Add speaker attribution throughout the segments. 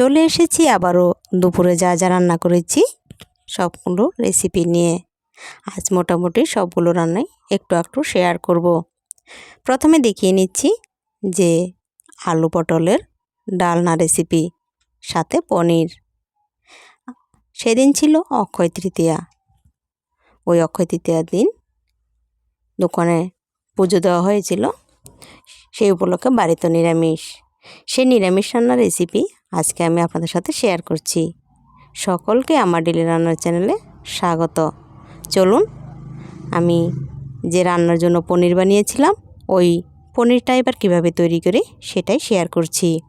Speaker 1: চলে এসেছি, আবারও দুপুরে যা যা রান্না করেছি, সবগুলো রেসিপি নিয়ে। আজ মোটামুটি সবগুলো রান্নাই একটু একটু শেয়ার করব। প্রথমে দেখিয়ে নিচ্ছি যে আলু পটলের ডালনা রেসিপি সাথে পনির। সেদিন ছিল অক্ষয় তৃতীয়া। ওই অক্ষয় তৃতীয়ার দিন দোকানে পুজো দেওয়া হয়েছিল সেই উপলক্ষে বাড়িতে নিরামিষ। সেই নিরামিষ রান্নার রেসিপি আজকে আমি আপনাদের সাথে শেয়ার করছি। সকলকে আমার ডেলি রান্নার চ্যানেলে স্বাগত। চলুন, আমি যে রান্নার জন্য পনির বানিয়েছিলাম, ওই পনিরটা এবার কীভাবে তৈরি করি সেটাই শেয়ার করছি।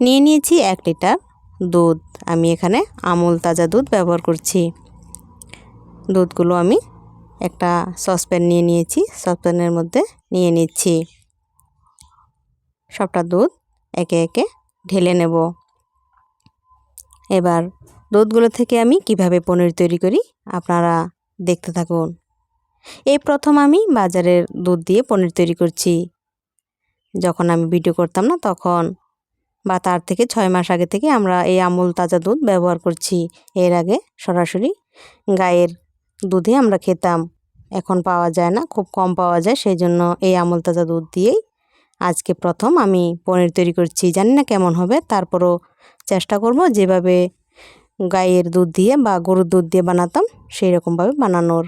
Speaker 1: নিয়ে নিয়েছি এক লিটার দুধ। আমি এখানে আমুল তাজা দুধ ব্যবহার করছি। দুধগুলো আমি একটা সসপ্যান নিয়ে নিয়েছি সসপ্যানের মধ্যে নিয়ে নিচ্ছি। সবটা দুধ একে একে ঢেলে নেব। এবার দুধগুলো থেকে আমি কীভাবে পনির তৈরি করি আপনারা দেখতে থাকুন। এই প্রথম আমি বাজারের দুধ দিয়ে পনির তৈরি করছি। যখন আমি ভিডিও করতাম না তখন বা তার থেকে ছয় মাস আগে থেকে আমরা এই আমুল তাজা দুধ ব্যবহার করছি। এর আগে সরাসরি গায়ের দুধে আমরা খেতাম। এখন পাওয়া যায় না, খুব কম পাওয়া যায়, সেই জন্য এই আমুল তাজা দুধ দিয়েই আজকে প্রথম আমি পনির তৈরি করছি, জানি না কেমন হবে। তারপরও চেষ্টা করব যেভাবে গাইয়ের দুধ দিয়ে বা গরুর দুধ দিয়ে বানাতাম সেই রকমভাবে বানানোর।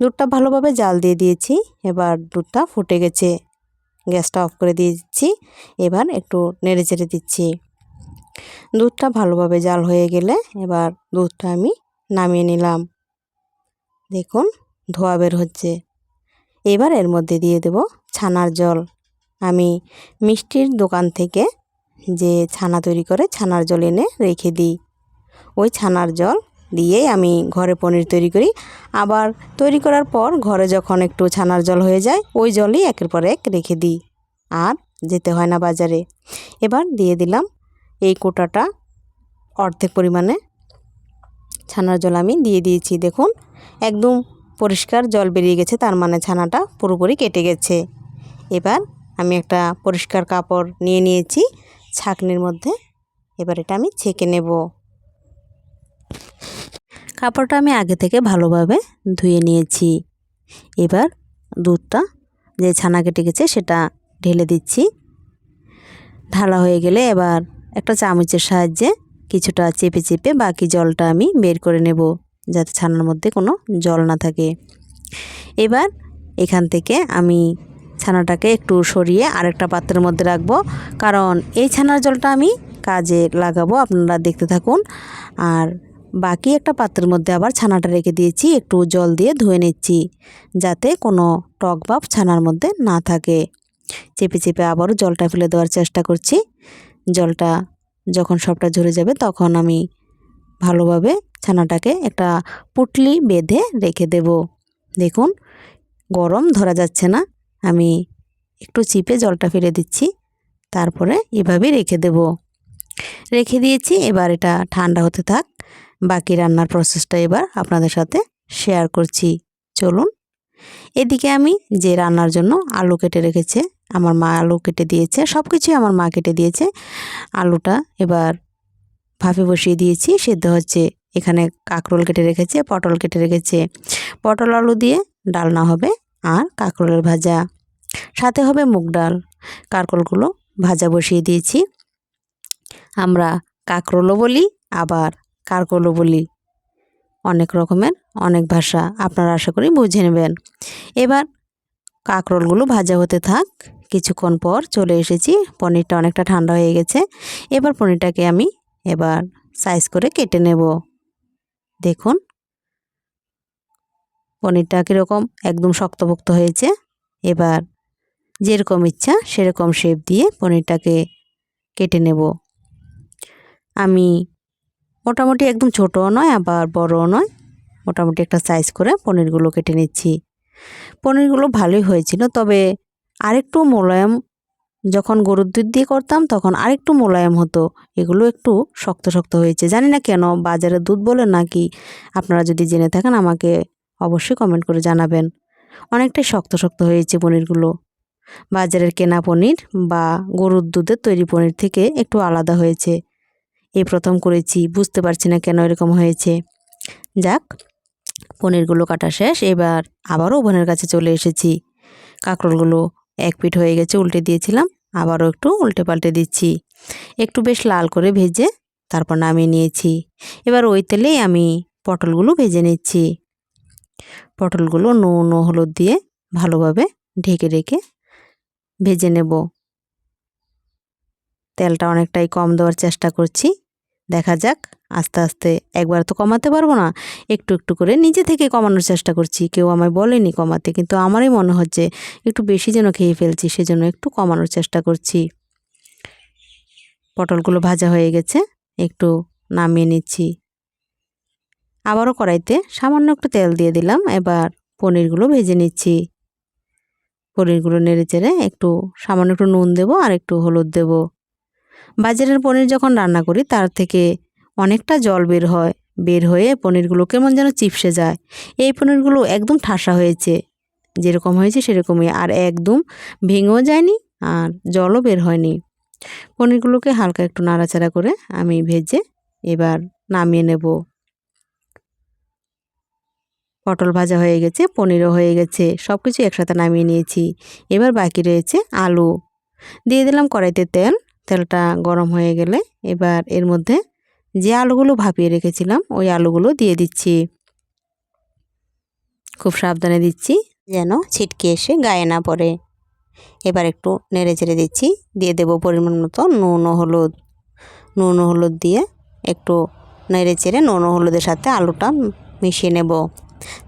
Speaker 1: দুধটা ভালোভাবে জাল দিয়ে দিয়েছি, এবার দুধটা ফুটে গেছে। গ্যাসটা অফ করে দিয়ে দিচ্ছি এবার একটু নেড়ে চেড়ে দিচ্ছি। দুধটা ভালোভাবে জাল হয়ে গেলে এবার দুধটা আমি নামিয়ে নিলাম। দেখুন, ধোয়া বের হচ্ছে। এবার এর মধ্যে দিয়ে দেব ছানার জল। আমি মিষ্টির দোকান থেকে যে ছানা তৈরি করে ছানার জল এনে রেখে দিই। ওই ছানার জল দিয়েই আমি ঘরে পনির তৈরি করি। আবার তৈরি করার পর ঘরে যখন একটু ছানার জল হয়ে যায়, ওই জলই একের পর এক রেখে দিই। আর যেতে হয় না বাজারে। এবার দিয়ে দিলাম এই কোটাটা অর্ধেক পরিমাণে। ছানার জল আমি দিয়ে দিয়েছি, দেখুন। একদম পরিষ্কার জল বেরিয়ে গেছে, তার মানে ছানাটা পুরোপুরি কেটে গেছে। এবার আমি একটা পরিষ্কার কাপড় নিয়ে নিয়েছি, ছাকনির মধ্যে। এবার এটা আমি ছেঁকে নেব। কাপড়টা আমি আগে থেকে ভালোভাবে ধুয়ে নিয়েছি। এবার দুধটা যে ছানা কেটে গেছে সেটা ঢেলে দিচ্ছি। ঢালা হয়ে গেলে এবার একটা চামচের সাহায্যে কিছুটা চেপে চেপে বাকি জলটা আমি বের করে নেব, যাতে ছানার মধ্যে কোনো জল না থাকে। এবার এখান থেকে আমি ছানাটাকে একটু সরিয়ে আরেকটা পাত্রের মধ্যে রাখব। কারণ এই ছানার জলটা আমি কাজে লাগাবো, আপনারা দেখতে থাকুন। আর বাকি একটা পাত্রের মধ্যে আবার ছানাটা রেখে দিয়েছি, একটু জল দিয়ে ধুয়ে নিচ্ছি, যাতে কোনো টক ভাব ছানার মধ্যে না থাকে। চেপে চেপে আবারও জলটা ফেলে দেওয়ার চেষ্টা করছি। জলটা যখন সবটা ঝরে যাবে তখন আমি ভালোভাবে ছানাটাকে একটা পুটলি বেঁধে রেখে দেব। দেখুন, গরম ধরা যাচ্ছে না। আমি একটু চিপে জলটা ফেলে দিচ্ছি। তারপরে এভাবেই রেখে দেব। রেখে দিয়েছি, এবার এটা ঠান্ডা হতে থাক। বাকি রান্নার প্রসেসটা এবার আপনাদের সাথে শেয়ার করছি। চলুন। এদিকে আমি যে রান্নার জন্য আলু কেটে রেখেছে, আমার মা আলু কেটে দিয়েছে সব কিছুই আমার মা কেটে দিয়েছে। আলুটা এবার ভাপে বসিয়ে দিয়েছি, সেদ্ধ হচ্ছে এখানে কাঁকরোল কেটে রেখেছে, পটল কেটে রেখেছে। পটল, আলু দিয়ে ডালনা হবে। আর কাঁকরোলের ভাজা। সাথে হবে মুগ ডাল। কাঁকরোলগুলো ভাজা বসিয়ে দিয়েছি। আমরা কাঁকরোলও বলি, আবার কারকলও বলি। অনেক রকমের, অনেক ভাষা আপনারা আশা করি বুঝে নেবেন। এবার কাঁকরোলগুলো ভাজা হতে থাক। কিছুক্ষণ পর চলে এসেছি। পনিরটা অনেকটা ঠান্ডা হয়ে গেছে। এবার পনিরটাকে আমি এবার সাইজ করে কেটে নেব। দেখুন পনিরটা কীরকম? একদম শক্তপোক্ত হয়েছে। এবার যেরকম ইচ্ছা সেরকম শেপ দিয়ে পনিরটাকে কেটে নেব। আমি মোটামুটি একদম ছোটও নয়, আবার বড়ও নয়। মোটামুটি একটা সাইজ করে পনিরগুলো কেটে নিচ্ছি। পনিরগুলো ভালোই হয়েছিল, তবে আরেকটু মোলায়েম যখন গরুর দুধ দিয়ে করতাম, তখন আরেকটু মোলায়েম হতো। এগুলো একটু শক্ত শক্ত হয়েছে। জানি না কেন, বাজারে দুধ বলে নাকি? আপনারা যদি জেনে থাকেন, আমাকে অবশ্যই কমেন্ট করে জানাবেন। অনেকটাই শক্ত শক্ত হয়েছে পনিরগুলো। বাজারের কেনা পনির বা গরুর দুধের তৈরি পনির থেকে একটু আলাদা হয়েছে। এই প্রথম করেছি, বুঝতে পারছি না কেন এরকম হয়েছে। যাক, পনিরগুলো কাটা শেষ, এবার আবারও ওভেনের কাছে চলে এসেছি। কাঁকরোলগুলো এক পিঠ হয়ে গেছে, উল্টে দিয়েছিলাম, আবারও একটু উল্টে পাল্টে দিচ্ছি। একটু বেশ লাল করে ভেজে তারপর নামিয়ে নিয়েছি। এবার ওই তেলেই আমি পটলগুলো ভেজে নিচ্ছি। পটলগুলো নুন ও হলুদ দিয়ে ভালোভাবে ঢেকে রেখে ভেজে নেব। তেলটা অনেকটাই কম দেওয়ার চেষ্টা করছি। দেখা যাক, আস্তে আস্তে একবার তো কমাতে পারব না, একটু একটু করে নিজে থেকে কমানোর চেষ্টা করছি। কেউ আমায় বলেনি কমাতে, কিন্তু আমারই মনে হচ্ছে একটু বেশি যেন খেয়ে ফেলছি, সেজন্য একটু কমানোর চেষ্টা করছি। পটলগুলো ভাজা হয়ে গেছে, একটু নামিয়ে নিচ্ছি। আবারও কড়াইতে সামান্য একটু তেল দিয়ে দিলাম। এবার পনিরগুলো ভেজে নিচ্ছি। পনিরগুলো নেড়ে চেড়ে একটু সামান্য একটু নুন দেবো আর একটু হলুদ দেবো। বাজারের পনির যখন রান্না করি, তার থেকে অনেকটা জল বের হয়, বের হয়ে পনিরগুলো কেমন যেন চিপসে যায়। এই পনিরগুলো একদম ঠাসা হয়েছে। যেরকম হয়েছে সেরকমই, আর একদম ভেঙেও যায়নি আর জলও বের হয়নি। পনিরগুলোকে হালকা একটু নাড়াচাড়া করে আমি ভেজে এবার নামিয়ে নেব। পটল ভাজা হয়ে গেছে, পনিরও হয়ে গেছে সব কিছু একসাথে নামিয়ে নিয়েছি। এবার বাকি রয়েছে আলু। দিয়ে দিলাম কড়াইতে তেল, তেলটা গরম হয়ে গেলে এবার এর মধ্যে যে আলুগুলো ভাপিয়ে রেখেছিলাম, ওই আলুগুলো দিয়ে দিচ্ছি। খুব সাবধানে দিচ্ছি যেন ছিটকে এসে গায়ে না পড়ে। এবার একটু নেড়ে চেড়ে দিচ্ছি, দিয়ে দেবো পরিমাণ মতো নুন ও হলুদ। নুন ও হলুদ দিয়ে একটু নেড়ে চেড়ে নুন ও হলুদের সাথে আলুটা মিশিয়ে নেব।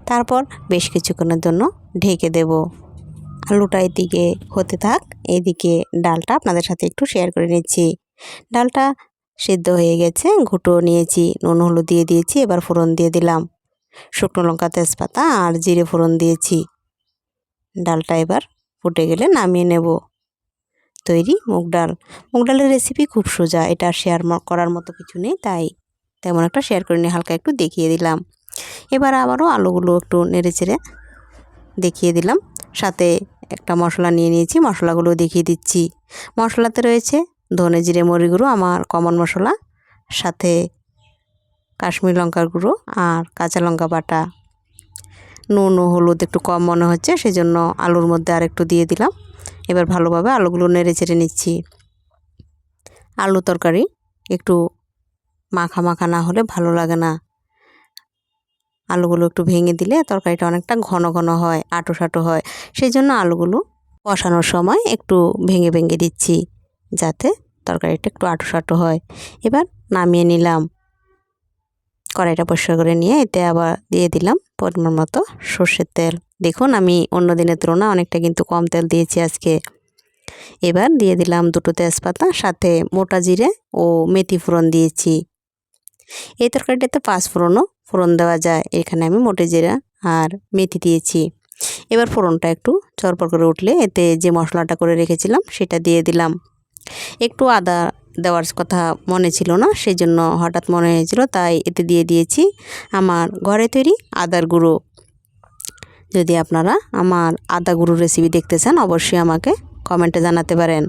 Speaker 1: তারপর বেশ কিছুক্ষণের জন্য ঢেকে দেব। আলুটা এদিকে হতে থাক, এদিকে ডালটা আপনাদের সাথে একটু শেয়ার করে নিচ্ছি। ডালটা সিদ্ধ হয়ে গেছে ঘুটো নিয়েছি, নুন, হলুদ দিয়ে দিয়েছি, এবার ফোড়ন দিয়ে দিলাম। শুকনো লঙ্কা, তেজপাতা আর জিরে ফোড়ন দিয়েছি। ডালটা এবার ফুটে গেলে নামিয়ে নেব। তৈরি মুগ ডাল। মুগ ডালের রেসিপি খুব সোজা, এটা শেয়ার করার মতো কিছু নেই, তাই তেমন একটা শেয়ার করে নিয়ে হালকা একটু দেখিয়ে দিলাম। এবার আবারও আলুগুলো একটু নেড়ে চেড়ে দেখিয়ে দিলাম। সাথে একটা মশলা নিয়ে নিয়েছি, মশলাগুলো দেখিয়ে দিচ্ছি। মশলাতে রয়েছে ধনে জিরে মরি গুঁড়ো, আমার কমন মশলা, সাথে কাশ্মীর লঙ্কার গুঁড়ো আর কাঁচা লঙ্কা বাটা। নুন ও হলুদ একটু কম মনে হচ্ছে, সেজন্য আলুর মধ্যে আর একটু দিয়ে দিলাম। এবার ভালোভাবে আলুগুলো নেড়ে চেড়ে নিচ্ছি। আলু তরকারি একটু মাখা মাখা না হলে ভালো লাগে না। আলুগুলো একটু ভেঙে দিলে তরকারিটা অনেকটা ঘন ঘন হয়, আটো সাটো হয়। সেই জন্য আলুগুলো কষানোর সময় একটু ভেঙে ভেঙে দিচ্ছি যাতে তরকারিটা একটু আটো সাটো হয়। এবার নামিয়ে নিলাম। কড়াইটা পরিষ্কার করে নিয়ে এতে আবার দিয়ে দিলাম পরিমাণ মতো সর্ষের তেল। দেখুন আমি অন্য দিনের তুলনায় অনেকটা কিন্তু কম তেল দিয়েছি আজকে। এবার দিয়ে দিলাম দুটো তেজপাতা, সাথে মোটা জিরে ও মেথি ফোড়ন দিয়েছি। এই তরকারিটাতে পাঁচ ফোড়নও ফোড়ন দেওয়া যায়। এখানে আমি মোটে জিরা আর মেথি দিয়েছি। এবার ফোড়নটা একটু চরপর করে উঠলে এতে যে মশলাটা করে রেখেছিলাম সেটা দিয়ে দিলাম। একটু আদা দেওয়ার কথা মনে ছিল না সেই জন্য হঠাৎ মনে হয়েছিল তাই এতে দিয়ে দিয়েছি আমার ঘরে তৈরি আদার গুঁড়ো। যদি আপনারা আমার আদা গুঁড়োর রেসিপি দেখতে চান, অবশ্যই আমাকে কমেন্টে জানাতে পারেন।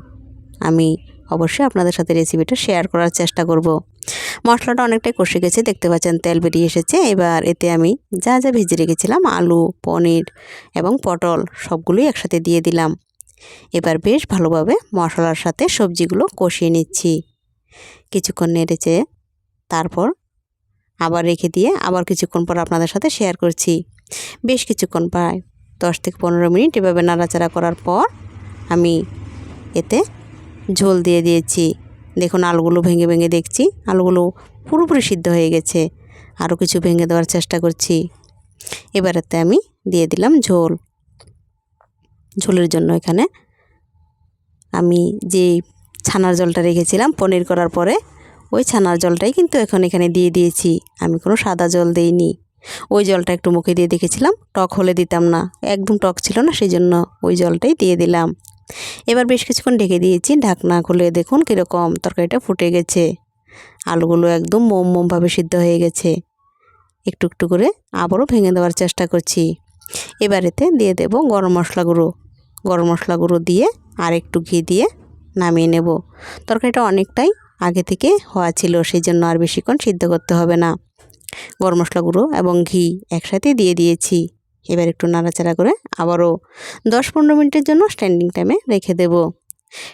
Speaker 1: আমি অবশ্যই আপনাদের সাথে রেসিপিটা শেয়ার করার চেষ্টা করব। মশলাটা অনেকটাই কষে গেছে, দেখতে পাচ্ছেন তেল বেরিয়ে এসেছে। এবার এতে আমি যা যা ভেজে রেখেছিলাম, আলু, পনির এবং পটল সবগুলোই একসাথে দিয়ে দিলাম। এবার বেশ ভালোভাবে মশলার সাথে সবজিগুলো কষিয়ে নিচ্ছি। কিছুক্ষণ নেড়েছে তারপর আবার রেখে দিয়ে আবার কিছুক্ষণ পর আপনাদের সাথে শেয়ার করছি। বেশ কিছুক্ষণ প্রায় দশ থেকে পনেরো মিনিট এভাবে নাড়াচাড়া করার পর আমি এতে ঝোল দিয়ে দিয়েছি। দেখুন আলুগুলো ভেঙে ভেঙে দেখছি। আলুগুলো পুরোপুরি সিদ্ধ হয়ে গেছে। আরও কিছু ভেঙে দেওয়ার চেষ্টা করছি। এবারেতে আমি দিয়ে দিলাম ঝোল। ঝোলের জন্য এখানে আমি যে ছানার জলটা রেখেছিলাম পনির করার পরে, ওই ছানার জলটাই কিন্তু এখন এখানে দিয়ে দিয়েছি। আমি কোনো সাদা জল দিইনি। ওই জলটা একটু মুখে দিয়ে দেখেছিলাম। টক হলে দিতাম না। একদম টক ছিল না সেই জন্য ওই জলটাই দিয়ে দিলাম। এবার বেশ কিছুক্ষণ ঢেকে দিয়েছি। ঢাকনা খুলে দেখুন কীরকম তরকারিটা ফুটে গেছে। আলুগুলো একদম মোম মোমভাবে সিদ্ধ হয়ে গেছে। একটু একটু করে আবারও ভেঙে দেওয়ার চেষ্টা করছি। এবারেতে দিয়ে দেব গরম মশলা গুঁড়ো। গরম মশলা গুঁড়ো দিয়ে আর একটু ঘি দিয়ে নামিয়ে নেব। তরকারিটা অনেকটাই আগে থেকে হওয়া ছিল সেই জন্য আর বেশিক্ষণ সিদ্ধ করতে হবে না। গরম মশলা গুঁড়ো এবং ঘি একসাথে দিয়ে দিয়েছি। এবার একটু নাড়াচাড়া করে আবারও দশ পনেরো মিনিটের জন্য স্ট্যান্ডিং টাইমে রেখে দেব।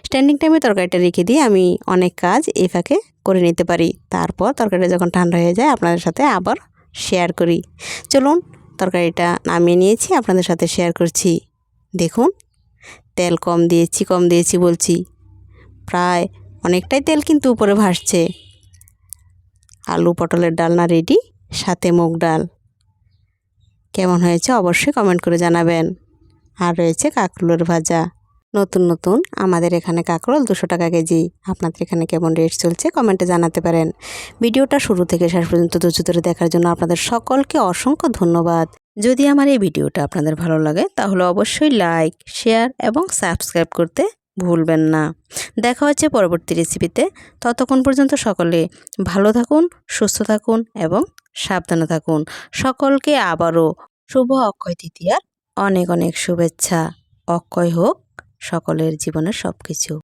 Speaker 1: স্ট্যান্ডিং টাইমে তরকারিটা রেখে দিয়ে আমি অনেক কাজ এই ফাঁকে করে নিতে পারি। তারপর তরকারিটা যখন ঠান্ডা হয়ে যায় আপনাদের সাথে আবার শেয়ার করি। চলুন, তরকারিটা নামিয়ে নিয়েছি, আপনাদের সাথে শেয়ার করছি। দেখুন, তেল কম দিয়েছি কম দিয়েছি বলছি। প্রায় অনেকটাই তেল কিন্তু উপরে ভাসছে। আলু পটলের ডালনা রেডি সাথে মুগ ডাল। কেমন হয়েছে অবশ্যই কমেন্ট করে জানাবেন। আর রয়েছে কাঁকরোলের ভাজা। নতুন নতুন আমাদের এখানে কাঁকরোল দুশো টাকা কেজি। আপনাদের এখানে কেমন রেট চলছে কমেন্টে জানাতে পারেন। ভিডিওটা শুরু থেকে শেষ পর্যন্ত ধৈর্য ধরে দেখার জন্য আপনাদের সকলকে অসংখ্য ধন্যবাদ। যদি আমার এই ভিডিওটা আপনাদের ভালো লাগে, তাহলে অবশ্যই লাইক শেয়ার এবং সাবস্ক্রাইব করতে ভুলবেন না। দেখা হচ্ছে পরবর্তী রেসিপিতে ততক্ষণ পর্যন্ত সকলে ভালো থাকুন, সুস্থ থাকুন এবং সাবধানে থাকুন। সকলকে আবারও শুভ অক্ষয় তৃতীয়ার অনেক অনেক শুভেচ্ছা। অক্ষয় হোক সকলের জীবনের সব কিছু